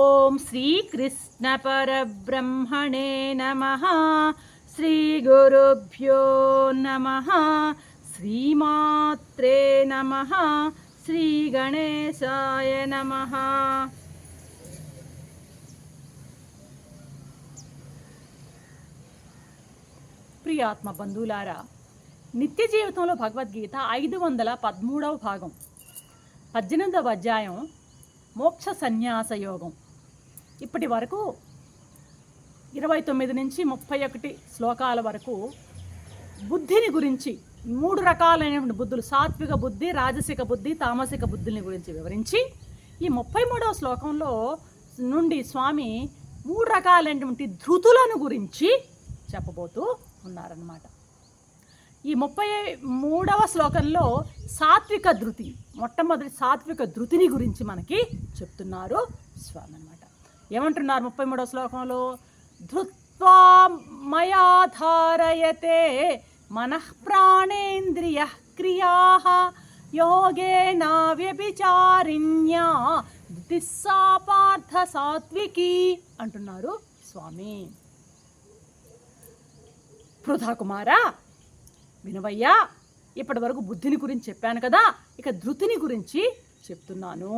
ఓం శ్రీకృష్ణ పరబ్రహ్మణే నమ. శ్రీ గురుభ్యో నమ. శ్రీమాత్రే నమ. శ్రీ గణేశాయ నమ. ప్రియాత్మ బంధువులారా నిత్య జీవితంలో భగవద్గీత ఐదు వందల పదమూడవ భాగం. పద్దెనిమిదవ అధ్యాయం మోక్ష సన్యాస యోగం. ఇప్పటి వరకు ఇరవై తొమ్మిది నుంచి ముప్పై ఒకటి శ్లోకాల వరకు బుద్ధిని గురించి మూడు రకాలైనటువంటి బుద్ధులు సాత్విక బుద్ధి రాజసిక బుద్ధి తామసిక బుద్ధుల్ని గురించి వివరించి ఈ ముప్పై మూడవ శ్లోకంలో నుండి స్వామి మూడు రకాలైనటువంటి ధృతులను గురించి చెప్పబోతూ ఉన్నారన్నమాట. ఈ ముప్పై మూడవ శ్లోకంలో సాత్విక ధృతి మొట్టమొదటి సాత్విక ధృతిని గురించి మనకి చెప్తున్నారు స్వామి అనమాట ఏమంటున్నారు ముప్పై మూడవ శ్లోకంలో? ధృత్వా మయా ధారయతే మనః ప్రాణేంద్రియ క్రియా యోగేన వ్యభిచారిణ్యా ధృతిస్సా పార్థ సాత్వికి అంటున్నారు స్వామి. పృథా కుమారా వినవయ్యా ఇప్పటి వరకు బుద్ధిని గురించి చెప్పాను కదా ఇక ధృతిని గురించి చెప్తున్నాను.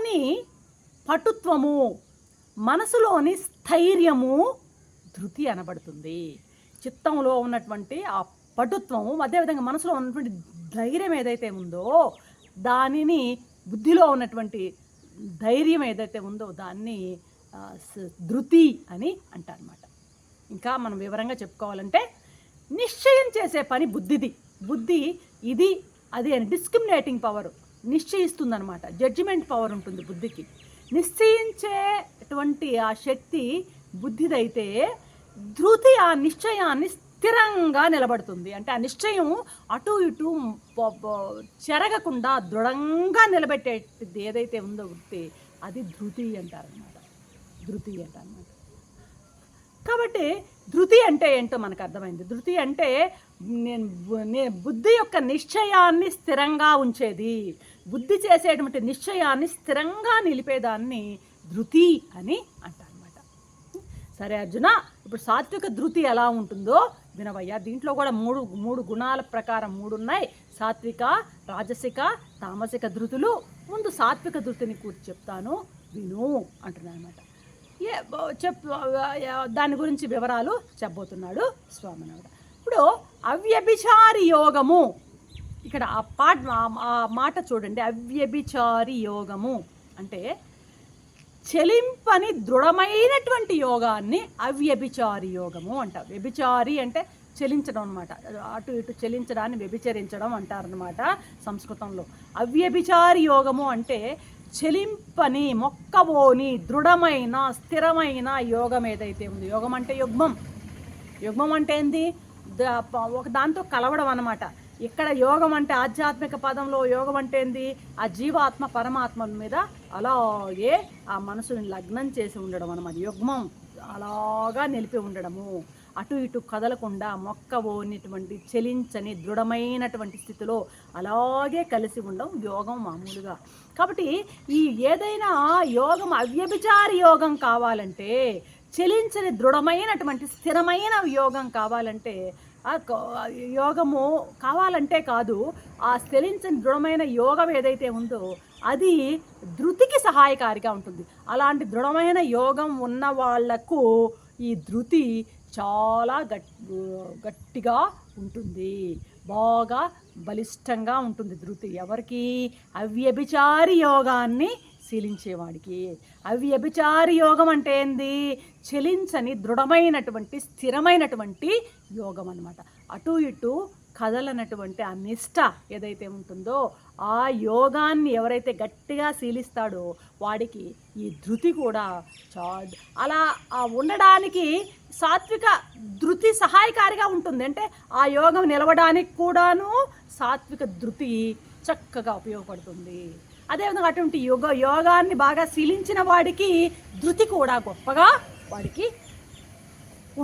మనసులోని పటుత్వము మనసులోని స్థైర్యము ధృతి అనబడుతుంది. చిత్తంలో ఉన్నటువంటి ఆ పటుత్వము అదేవిధంగా మనసులో ఉన్నటువంటి ధైర్యం ఏదైతే ఉందో దానిని బుద్ధిలో ఉన్నటువంటి ధైర్యం ఏదైతే ఉందో దాన్ని ధృతి అని అంటారనమాట ఇంకా మనం వివరంగా చెప్పుకోవాలంటే నిశ్చయం చేసే పని బుద్ధిది. బుద్ధి ఇది అది అని డిస్క్రిమినేటింగ్ పవర్. నిశ్చయిస్తుందన్నమాట. జడ్జిమెంట్ పవర్ ఉంటుంది బుద్ధికి. నిశ్చయించేటువంటి ఆ శక్తి బుద్ధిదైతే ధృతి ఆ నిశ్చయాన్ని స్థిరంగా నిలబడుతుంది. అంటే ఆ నిశ్చయం అటు ఇటు చెరగకుండా దృఢంగా నిలబెట్టేది ఏదైతే ఉందో వృత్తి అది ధృతి అంటారనమాట ధృతి అంటారనమాట కాబట్టి ధృతి అంటే ఏంటో మనకు అర్థమైంది. ధృతి అంటే నేను బుద్ధి యొక్క నిశ్చయాన్ని స్థిరంగా ఉంచేది. బుద్ధి చేసేటువంటి నిశ్చయాన్ని స్థిరంగా నిలిపేదాన్ని ధృతి అని అంటారనమాట సరే అర్జున ఇప్పుడు సాత్విక ధృతి ఎలా ఉంటుందో వినవయ్యా. దీంట్లో కూడా మూడు మూడు గుణాల ప్రకారం మూడు ఉన్నాయి సాత్విక రాజసిక తామసిక ధృతులు. ముందు సాత్విక ధృతిని కూర్చి చెప్తాను. విను అంటున్నాను అనమాట ఏ చెప్ దాని గురించి వివరాలు చెప్పబోతున్నాడు స్వామినాథ ఇప్పుడు అవ్యభిచారి యోగము. ఇక్కడ ఆ పాట ఆ- ఆ మాట చూడండి. అవ్యభిచారి యోగము. అంటే చెలింపని దృఢమైనటువంటి యోగాన్ని అవ్యభిచారి యోగము అంటారు వ్యభిచారి అంటే చెలించడం అనమాట అటు ఇటు చెలించడాన్ని వ్యభిచరించడం అంటారనమాట సంస్కృతంలో. అవ్యభిచారి యోగము అంటే చెలింపని మొక్కబోని దృఢమైన స్థిరమైన యోగం ఏదైతే ఉంది యోగం అంటే యుగ్మం. యుగ్మం అంటే ఏంది? ఒక దాంతో కలవడం అనమాట ఇక్కడ యోగం అంటే ఆధ్యాత్మిక పదంలో యోగం అంటే ఏంది? ఆ జీవాత్మ పరమాత్మల మీద అలాగే ఆ మనసుని లగ్నం చేసి ఉండడం అనమాట యుగ్మం. అలాగా నిలిపి ఉండడము. అటు ఇటు కదలకుండా మొక్కబోనిటువంటి చెలించని దృఢమైనటువంటి స్థితిలో అలాగే కలిసి ఉండడం యోగం మామూలుగా. కాబట్టి ఈ ఏదైనా యోగం అవ్యభిచారి యోగం కావాలంటే చెలించని దృఢమైనటువంటి స్థిరమైన యోగం కావాలంటే ఆ యోగము కావాలంటే కాదు ఆ చెలించని దృఢమైన యోగం ఏదైతే ఉందో అది ధృతికి సహాయకారిగా ఉంటుంది. అలాంటి దృఢమైన యోగం ఉన్న వాళ్ళకు ఈ ధృతి చాలా గట్ గట్టిగా ఉంటుంది. బాగా బలిష్టంగా ఉంటుంది ధృతి. ఎవరికి అవ్యభిచారి యోగాన్ని శీలించేవాడికి అవ్యభిచారి యోగం అంటే ఏంది? చెలించని దృఢమైనటువంటి స్థిరమైనటువంటి యోగం అన్నమాట అటు ఇటు కదలనటువంటి ఆ నిష్ట ఏదైతే ఉంటుందో ఆ యోగాన్ని ఎవరైతే గట్టిగా శీలిస్తాడో వాడికి ఈ ధృతి కూడా చా అలా ఆ ఉండడానికి సాత్విక ధృతి సహాయకారిగా ఉంటుంది. అంటే ఆ యోగం నిలవడానికి కూడాను సాత్విక ధృతి చక్కగా ఉపయోగపడుతుంది. అదేవిధంగా అటువంటి యోగ యోగాన్ని బాగా శీలించిన వాడికి ధృతి కూడా గొప్పగా వాడికి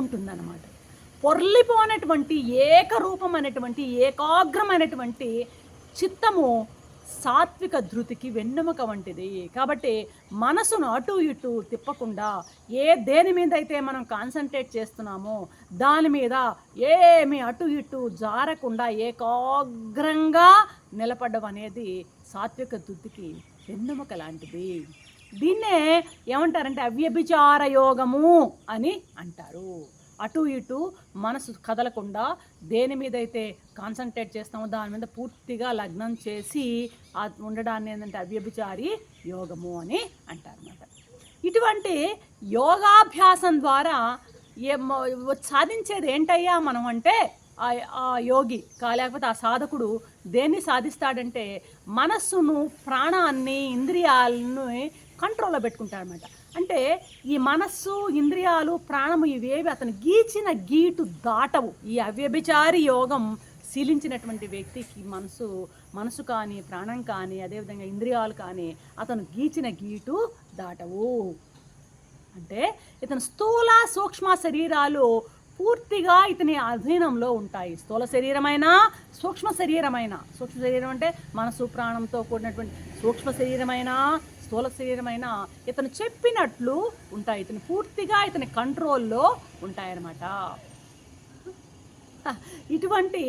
ఉంటుందన్నమాట. పొర్లిపోనటువంటి ఏకరూపమైనటువంటి ఏకాగ్రమైనటువంటి చిత్తము సాత్విక ధృతికి వెన్నెముక వంటిది. కాబట్టి మనసును అటు ఇటు తిప్పకుండా ఏ దేని మీద అయితే మనం కాన్సన్ట్రేట్ చేస్తున్నామో దాని మీద ఏమి అటు ఇటు జారకుండా ఏకాగ్రంగా నిలబడడం అనేది సాత్విక ధృతికి వెన్నెముక లాంటిది. దీన్నే ఏమంటారంటే అవ్యభిచార యోగము అని అంటారు. అటు ఇటు మనసు కదలకుండా దేని మీద అయితే కాన్సన్ట్రేట్ చేస్తామో దాని మీద పూర్తిగా లగ్నం చేసి ఉండడాన్ని ఏంటంటే అవ్యభిచారి యోగము అని అంటారన్నమాట. ఇటువంటి యోగాభ్యాసం ద్వారా ఏ సాధించేది ఏంటయ్యా మనం అంటే ఆ ఆ యోగి కా లేకపోతే ఆ సాధకుడు దేన్ని సాధిస్తాడంటే మనస్సును ప్రాణాన్ని ఇంద్రియాలను కంట్రోల్లో పెట్టుకుంటాడనమాట అంటే ఈ మనస్సు ఇంద్రియాలు ప్రాణము ఇవేవి అతను గీచిన గీటు దాటవు. ఈ అవ్యభిచారి యోగం శీలించినటువంటి వ్యక్తికి మనసు మనసు కానీ ప్రాణం కానీ అదేవిధంగా ఇంద్రియాలు కానీ అతను గీచిన గీటు దాటవు. అంటే ఇతను స్థూల సూక్ష్మ శరీరాలు పూర్తిగా ఇతని అధీనంలో ఉంటాయి. స్థూల శరీరమైన సూక్ష్మ శరీరమైన. సూక్ష్మ శరీరం అంటే మనసు ప్రాణంతో కూడినటువంటి సూక్ష్మ శరీరమైన స్థూల శరీరమైన ఇతను చెప్పినట్లు ఉంటాయి. ఇతను పూర్తిగా ఇతని కంట్రోల్లో ఉంటాయన్నమాట. ఇటువంటి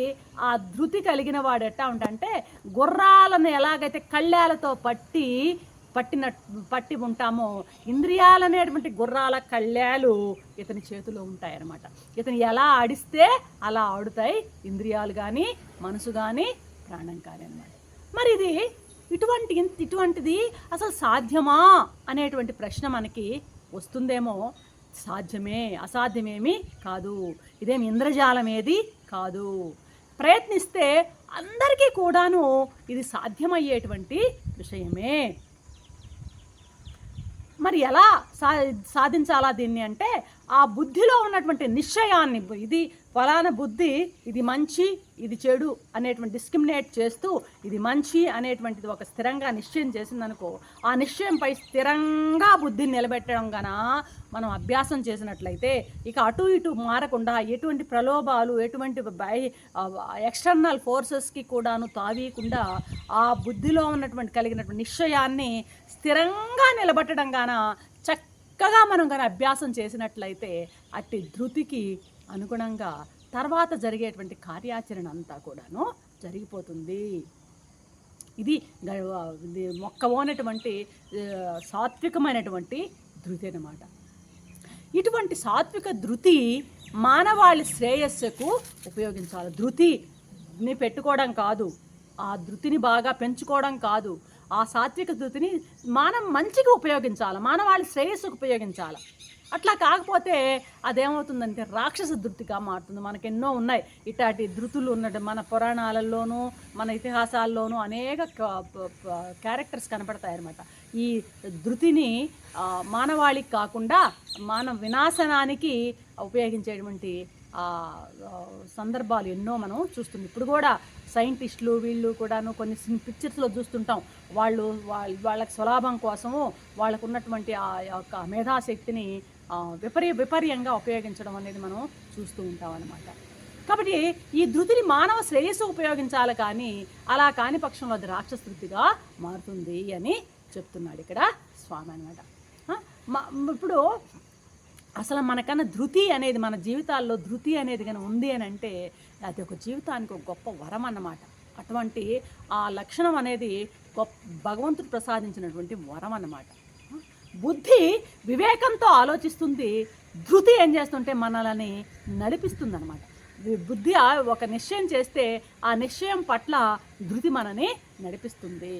ఆ ధృతి కలిగిన వాడు ఎట్టా ఉంటాడంటే గుర్రాలను ఎలాగైతే కళ్ళాలతో పట్టి పట్టిన పట్టి ఉంటామో ఇంద్రియాలనేటువంటి గుర్రాల కళ్యాలు ఇతని చేతిలో ఉంటాయన్నమాట. ఇతను ఎలా ఆడిస్తే అలా ఆడుతాయి ఇంద్రియాలు కానీ మనసు కానీ ప్రాణం కానీ అనమాట మరి ఇది ఇటువంటి ఇటువంటిది అసలు సాధ్యమా అనేటువంటి ప్రశ్న మనకి వస్తుందేమో సాధ్యమే అసాధ్యమేమి కాదు. ఇదేం ఇంద్రజాలం ఏది కాదు. ప్రయత్నిస్తే అందరికీ కూడాను ఇది సాధ్యమయ్యేటువంటి విషయమే. మరి ఎలా సా సాధించాలా దీన్ని అంటే ఆ బుద్ధిలో ఉన్నటువంటి నిశ్చయాన్ని ఇది ఫలానా బుద్ధి ఇది మంచి ఇది చెడు అనేటువంటి డిస్క్రిమినేట్ చేస్తూ ఇది మంచి అనేటువంటిది ఒక స్థిరంగా నిశ్చయం చేసిందనుకో ఆ నిశ్చయంపై స్థిరంగా బుద్ధిని నిలబెట్టడం గన మనం అభ్యాసం చేసినట్లయితే ఇక అటు ఇటు మారకుండా ఎటువంటి ప్రలోభాలు ఎటువంటి బై ఎక్స్టర్నల్ ఫోర్సెస్కి కూడాను తావీయకుండా ఆ బుద్ధిలో ఉన్నటువంటి కలిగినటువంటి నిశ్చయాన్ని స్థిరంగా నిలబెట్టడం గాన చక్కగా మనం కానీ అభ్యాసం చేసినట్లయితే అట్టి ధృతికి అనుగుణంగా తర్వాత జరిగేటువంటి కార్యాచరణ అంతా కూడాను జరిగిపోతుంది. ఇది మొక్క ఓనటువంటి మొక్కవోనటువంటి సాత్వికమైనటువంటి ధృతి అన్నమాట. ఇటువంటి సాత్విక ధృతి మానవాళి శ్రేయస్సుకు ఉపయోగించాలి. ధృతిని పెట్టుకోవడం కాదు. ఆ ధృతిని బాగా పెంచుకోవడం కాదు. ఆ సాత్విక ధృతిని మానవ మంచిగా ఉపయోగించాలి మానవాళి శ్రేయస్సుకు ఉపయోగించాలి. అట్లా కాకపోతే అదేమవుతుందంటే రాక్షస ధృతిగా మారుతుంది. మనకు ఎన్నో ఉన్నాయి. ఇట్లాంటి ధృతులు ఉన్నట్టు మన పురాణాలలోనూ మన ఇతిహాసాల్లోనూ అనేక క్యారెక్టర్స్ కనపడతాయన్నమాట. ఈ ధృతిని మానవాళికి కాకుండా మానవ వినాశనానికి ఉపయోగించేటువంటి సందర్భాలు ఎన్నో మనం చూస్తుంది ఇప్పుడు కూడా సైంటిస్టులు వీళ్ళు కూడాను కొన్ని పిక్చర్స్లో చూస్తుంటాం. వాళ్ళు వాళ్ళ వాళ్ళకి స్వలాభం కోసము వాళ్ళకు ఉన్నటువంటి ఆ యొక్క మేధాశక్తిని విపరీ విపర్యంగా ఉపయోగించడం అనేది మనం చూస్తూ ఉంటాం అన్నమాట. కాబట్టి ఈ ధృతిని మానవ శ్రేయస్సు ఉపయోగించాలి కానీ అలా కాని పక్షంలో అది రాక్షస ధృతిగా మారుతుంది అని చెప్తున్నాడు ఇక్కడ స్వామి అనమాట ఇప్పుడు అసలు మనకన్నా ధృతి అనేది మన జీవితాల్లో ధృతి అనేది కానీ ఉంది అని అంటే అది ఒక జీవితానికి ఒక గొప్ప వరం అన్నమాట. అటువంటి ఆ లక్షణం అనేది గొప్ప భగవంతుడు ప్రసాదించినటువంటి వరం అన్నమాట. బుద్ధి వివేకంతో ఆలోచిస్తుంది ధృతి ఏం చేస్తుంటే మనల్ని నడిపిస్తుంది అనమాట బుద్ధి ఒక నిశ్చయం చేస్తే ఆ నిశ్చయం పట్ల ధృతి మనని నడిపిస్తుంది.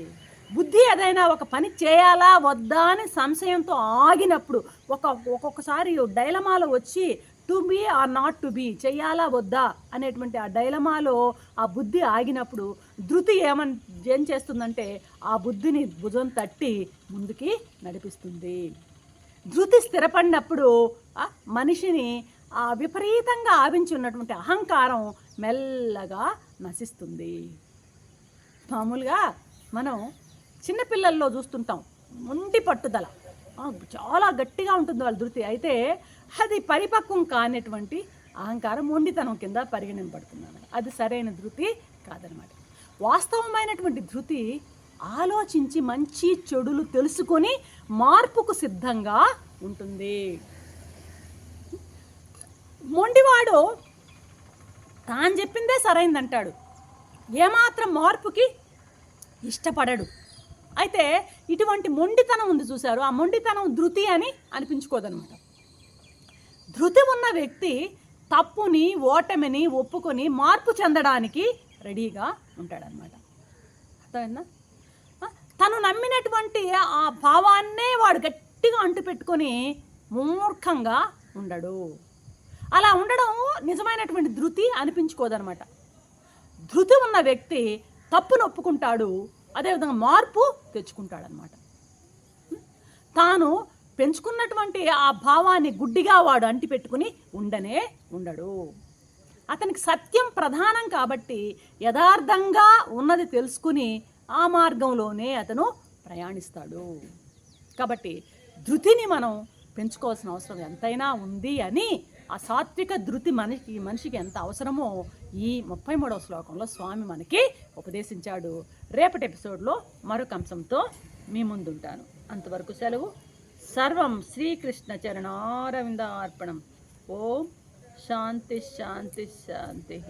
బుద్ధి ఏదైనా ఒక పని చేయాలా వద్దా అని సంశయంతో ఆగినప్పుడు ఒక ఒక్కొక్కసారి డైలమాలో వచ్చి to be or not to be చేయాలా వద్దా? అనేటువంటి ఆ డైలమాలో ఆ బుద్ధి ఆగినప్పుడు ధృతి ఏమన్ ఏం చేస్తుందంటే ఆ బుద్ధిని భుజం తట్టి ముందుకి నడిపిస్తుంది. ధృతి స్థిరపడినప్పుడు మనిషిని ఆ విపరీతంగా ఆవించున్నటువంటి అహంకారం మెల్లగా నశిస్తుంది. మామూలుగా మనం చిన్నపిల్లల్లో చూస్తుంటాం. మొండి పట్టుదల. చాలా గట్టిగా ఉంటుంది వాళ్ళ ధృతి. అయితే అది పరిపక్వం కానటువంటి అహంకారం మొండితనం కింద పరిగణింపబడుతుంది అది సరైన ధృతి కాదనమాట వాస్తవమైనటువంటి ధృతి ఆలోచించి మంచి చెడులు తెలుసుకొని మార్పుకు సిద్ధంగా ఉంటుంది. మొండివాడు తాను చెప్పిందే సరైందంటాడు. ఏమాత్రం మార్పుకి ఇష్టపడడు. అయితే ఇటువంటి మొండితనం ఉంది చూశారు. ఆ మొండితనం ధృతి అని అనిపించుకోదనమాట. ధృతి ఉన్న వ్యక్తి తప్పుని ఓటమిని ఒప్పుకొని మార్పు చెందడానికి రెడీగా ఉంటాడనమాట. అర్థమైందా? తను నమ్మినటువంటి ఆ భావాన్నే వాడు గట్టిగా అంటుపెట్టుకొని మూర్ఖంగా ఉండడు. అలా ఉండడం నిజమైనటువంటి ధృతి అనిపించుకోదనమాట. ధృతి ఉన్న వ్యక్తి తప్పును ఒప్పుకుంటాడు అదేవిధంగా మార్పు తెచ్చుకుంటాడనమాట. తాను పెంచుకున్నటువంటి ఆ భావాన్ని గుడ్డిగా వాడు అంటిపెట్టుకుని ఉండనే ఉండడు. అతనికి సత్యం ప్రధానం కాబట్టి యథార్థంగా ఉన్నది తెలుసుకుని ఆ మార్గంలోనే అతను ప్రయాణిస్తాడు. కాబట్టి ధృతిని మనం పెంచుకోవాల్సిన అవసరం ఎంతైనా ఉంది అని ఆ సాత్విక ధృతి మనిషికి మనిషికి ఎంత అవసరమో ఈ ముప్పై మూడవ శ్లోకంలో స్వామి మనకి ఉపదేశించాడు. రేపటి ఎపిసోడ్లో మరొక అంశంతో మీ ముందుంటాను. అంతవరకు సెలవు. సర్వం శ్రీకృష్ణ చరణారవింద అర్పణం ఓం శాంతి శాంతి శాంతి.